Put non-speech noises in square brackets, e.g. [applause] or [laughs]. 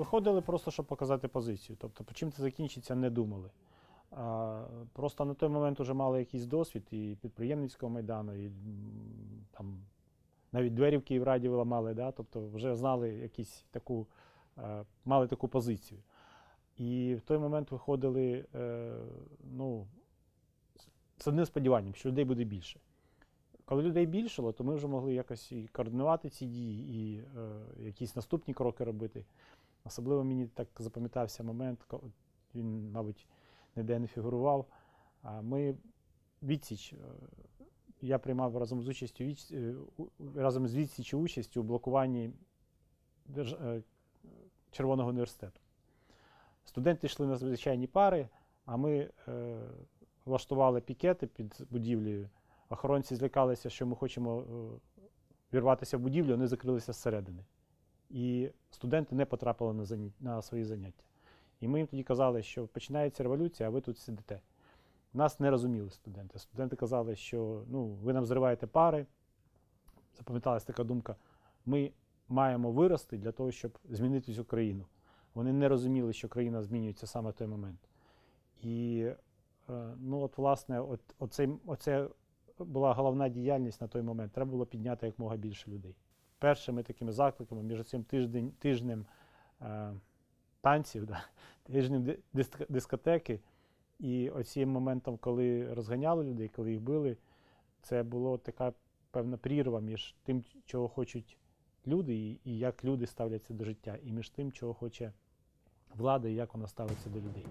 виходили просто, щоб показати позицію. Тобто, чим це закінчиться, не думали. А, просто на той момент вже мали якийсь досвід і підприємницького майдану, і там навіть двері в Київраді виламали, да? тобто вже знали якісь таку, е, мали таку позицію. І в той момент виходили е, ну, з одним сподіванням, що людей буде більше. Коли людей більшало, то ми вже могли якось і координувати ці дії, і е, якісь наступні кроки робити. Особливо мені так запам'ятався момент, він, мабуть, ніде не фігурував. Ми відсіч. е, Я приймав разом з участю е, разом з відсічі участь у блокуванні е, Червоного університету. Студенти йшли на звичайні пари, а ми е, влаштували пікети під будівлею. Охоронці злякалися, що ми хочемо е, вірватися в будівлю, вони закрилися зсередини. І студенти не потрапили на, зані... на свої заняття. І ми їм тоді казали, що починається революція, а ви тут сидите. Нас не розуміли студенти. Студенти казали, що ну, ви нам зриваєте пари. Запам'яталась така думка. Ми маємо вирости для того, щоб змінити цю країну. Вони не розуміли, що країна змінюється саме в той момент. І е, ну, от, власне, от, оце, оце була головна діяльність на той момент. Треба було підняти якомога більше людей. Першими такими закликами між цим тиждень, тижнем е, танців, да, [laughs] тижнем дискотеки і оцім моментом, коли розганяли людей, коли їх били, це була така певна прірва між тим, чого хочуть люди, і, і як люди ставляться до життя, і між тим, чого хоче влада і як вона ставиться до людей.